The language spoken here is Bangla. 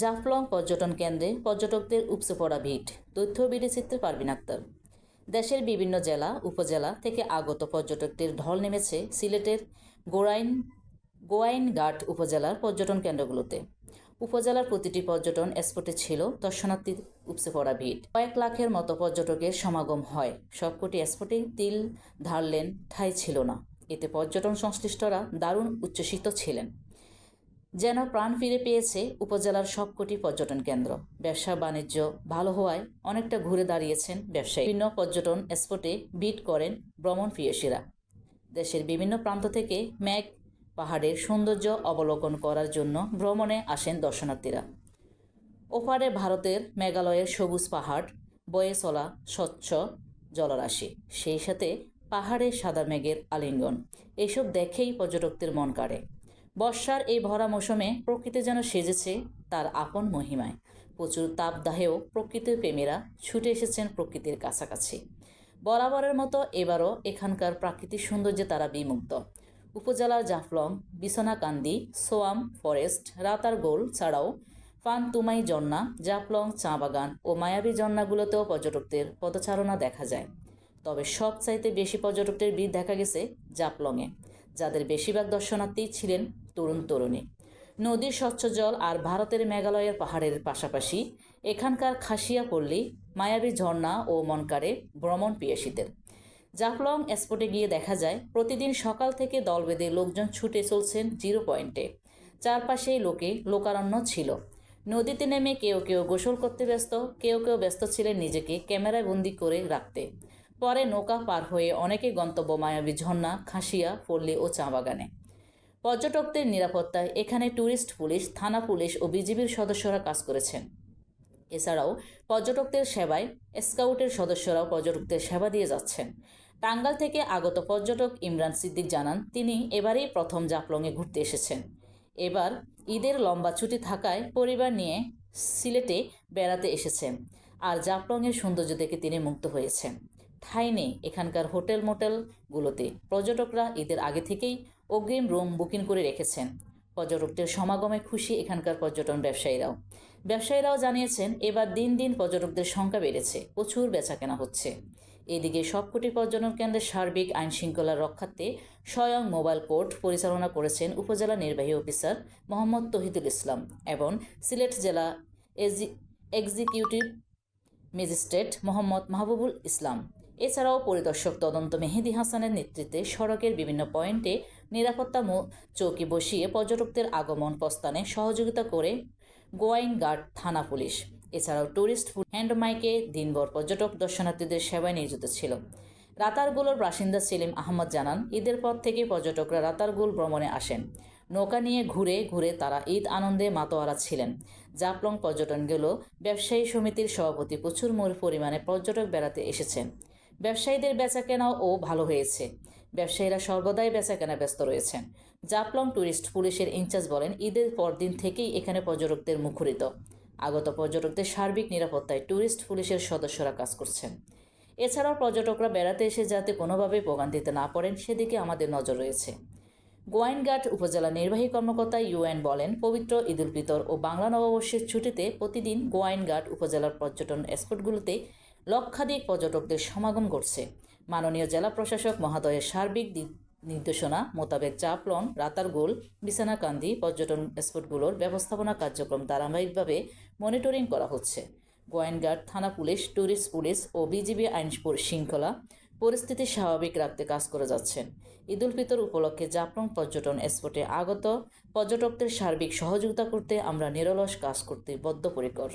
জাফলং পর্যটন কেন্দ্রে পর্যটকদের উপচে পড়া ভিড়, তথ্য বিডি পারবিন আক্তার। দেশের বিভিন্ন জেলা, উপজেলা থেকে আগত পর্যটকদের ঢল নেমেছে সিলেটের গোরাইন, গোয়াইনঘাট উপজেলার পর্যটন কেন্দ্রগুলোতে। উপজেলার প্রতিটি পর্যটন স্পটে ছিল দর্শনার্থীর উপচে পড়া ভিড়। কয়েক লাখের মতো পর্যটকের সমাগম হয়। সবকটি স্পটেই তিল, ধারলেন, ঠাঁই ছিল না। এতে পর্যটন সংশ্লিষ্টরা দারুণ উচ্ছ্বসিত ছিলেন। যেন প্রাণ ফিরে পেয়েছে উপজেলার সবকটি পর্যটন কেন্দ্র। ব্যবসা, বাণিজ্য ভালো হওয়ায় অনেকটা ঘুরে দাঁড়িয়েছেন ব্যবসায়ী। বিভিন্ন পর্যটন স্পটে ভিড় করেন ভ্রমণ প্রিয়সীরা দেশের বিভিন্ন প্রান্ত থেকে ম্যাগ পাহাড়ের সৌন্দর্য অবলোকন করার জন্য ভ্রমণে আসেন দর্শনার্থীরা। ওপারে ভারতের মেঘালয়ের সবুজ পাহাড়, বয়ে চলা স্বচ্ছ জলরাশি, সেই সাথে পাহাড়ে সাদা মেঘের আলিঙ্গন। এসব দেখেই পর্যটকদের মন কাড়ে। বর্ষার এই ভরা মৌসুমে প্রকৃতি যেন সেজেছে তার আপন মহিমায়। প্রচুর তাপদাহেও প্রকৃতির প্রেমীরা ছুটে এসেছেন প্রকৃতির কাছাকাছি। বরাবরের মতো এবারও এখানকার প্রাকৃতিক সৌন্দর্যে তারা বিমুগ্ধ। উপজেলার জাফলং, বিছনাকান্দি, সোয়াম ফরেস্ট রাতারগোল ছাড়াও ফানতুমাই জন্না জাফলং চা বাগান ও মায়াবী জন্নাগুলোতেও পর্যটকদের পদচারণা দেখা যায়। তবে সবচাইতে বেশি পর্যটকদের ভিড় দেখা গেছে জাফলংয়ে। যাদের বেশিরভাগ দর্শনার্থী ছিলেন তরুণ তরুণী। নদীর স্বচ্ছ জল আর ভারতের মেঘালয়ের পাহাড়ের পাশাপাশি এখানকার খাসিয়া পল্লী মায়াবী ঝর্ণা ও মনকারে ভ্রমণ পিয়াসীদের। জাফলং স্পটে গিয়ে দেখা যায়, প্রতিদিন সকাল থেকে দল বেঁধে লোকজন ছুটে চলছেন জিরো পয়েন্টে। চারপাশে লোকে লোকারণ্য ছিল। নদীতে নেমে কেউ কেউ গোসল করতে ব্যস্ত, কেউ কেউ ব্যস্ত ছিলেন নিজেকে ক্যামেরায় বন্দি করে রাখতে। পরে নৌকা পার হয়ে অনেকে গন্তব্য মায়াবী ঝর্ণা, খাসিয়া, পল্লী ও চা বাগানে। পর্যটকদের নিরাপত্তায় এখানে ট্যুরিস্ট পুলিশ, থানা পুলিশ ও বিজিবির সদস্যরা কাজ করেছেন। এছাড়াও পর্যটকদের সেবায় স্কাউটের সদস্যরাও পর্যটকদের সেবা দিয়ে যাচ্ছেন। টাঙ্গাল থেকে আগত পর্যটক ইমরান সিদ্দিক জানান, তিনি এবারেই প্রথম জাফলংয়ে ঘুরতে এসেছেন। এবার ঈদের লম্বা ছুটি থাকায় পরিবার নিয়ে সিলেটে বেড়াতে এসেছেন। আর জাফলংয়ের সৌন্দর্য দেখে তিনি মুক্ত হয়েছেন। ঠাঁই নেই এখানকার হোটেল মোটেলগুলোতে। পর্যটকরা ঈদের আগে থেকেই অগ্রিম রুম বুকিং করে রেখেছেন। পর্যটকদের সমাগমে খুশি এখানকার পর্যটন ব্যবসায়ীরাও। ব্যবসায়ীরাও জানিয়েছেন, এবার দিন দিন পর্যটকদের সংখ্যা বেড়েছে, প্রচুর বেচাকেনা হচ্ছে। এদিকে সবকটি পর্যটন কেন্দ্রের সার্বিক আইন শৃঙ্খলা রক্ষার্থে স্বয়ং মোবাইল কোর্ট পরিচালনা করেছেন উপজেলা নির্বাহী অফিসার মোহাম্মদ তহিদুল ইসলাম এবং সিলেট জেলা এক্সিকিউটিভ ম্যাজিস্ট্রেট মোহাম্মদ মাহবুবুল ইসলাম। এছাড়াও পরিদর্শক তদন্ত মেহেদি হাসানের নেতৃত্বে সড়কের বিভিন্ন পয়েন্টে নিরাপত্তা চৌকি বসিয়ে পর্যটকদের আগমন প্রস্থানে সহযোগিতা করে গোয়াইনঘাট থানা পুলিশ। এছাড়াও ট্যুরিস্ট হ্যান্ডমাইকে দিনভর পর্যটক দর্শনার্থীদের সেবায় নিয়োজিত ছিল। রাতারগুলোর বাসিন্দা সেলিম আহমদ জানান, ঈদের পর থেকে পর্যটকরা রাতারগুল ভ্রমণে আসেন। নৌকা নিয়ে ঘুরে ঘুরে তারা ঈদ আনন্দে মাতোয়ারা ছিলেন। জাফলং পর্যটনগুলো ব্যবসায়ী সমিতির সভাপতি প্রচুর মূল পরিমাণে পর্যটক বেড়াতে এসেছেন। ব্যবসায়ীদের বেচাকেনাও ও ভালো হয়েছে। ব্যবসায়ীরা সর্বদাই বেচাকেনা ব্যস্ত রয়েছেন। জাফলং ট্যুরিস্ট পুলিশের ইনচার্জ বলেন, ঈদের পরদিন থেকেই এখানে পর্যটকদের মুখরিত। আগত পর্যটকদের সার্বিক নিরাপত্তায় ট্যুরিস্ট পুলিশের সদস্যরা কাজ করছেন। এছাড়াও পর্যটকরা বেড়াতে এসে যাতে কোনোভাবেই ভোগান্তিতে না পড়েন, সেদিকে আমাদের নজর রয়েছে। গোয়াইনঘাট উপজেলা নির্বাহী কর্মকর্তা ইউএন বলেন, পবিত্র ঈদুল ফিতর ও বাংলা নববর্ষের ছুটিতে প্রতিদিন গোয়াইনঘাট উপজেলার পর্যটন স্পটগুলোতে লক্ষাধিক পর্যটকদের সমাগম ঘটছে। মাননীয় জেলা প্রশাসক মহাদয়ের সার্বিক নির্দেশনা মোতাবেক চাপলং রাতারগোল, বিছানাকান্দি পর্যটন স্পটগুলোর ব্যবস্থাপনা কার্যক্রম ধারাবাহিকভাবে মনিটরিং করা হচ্ছে। গোয়েনঘাট থানা পুলিশ ট্যুরিস্ট পুলিশ ও বিজিবি আইন শৃঙ্খলা পরিস্থিতি স্বাভাবিক রাখতে কাজ করে যাচ্ছেন। ঈদুল ফিতর উপলক্ষে জাফলং পর্যটন স্পটে আগত পর্যটকদের সার্বিক সহযোগিতা করতে আমরা নিরলস কাজ করতে বদ্ধপরিকর।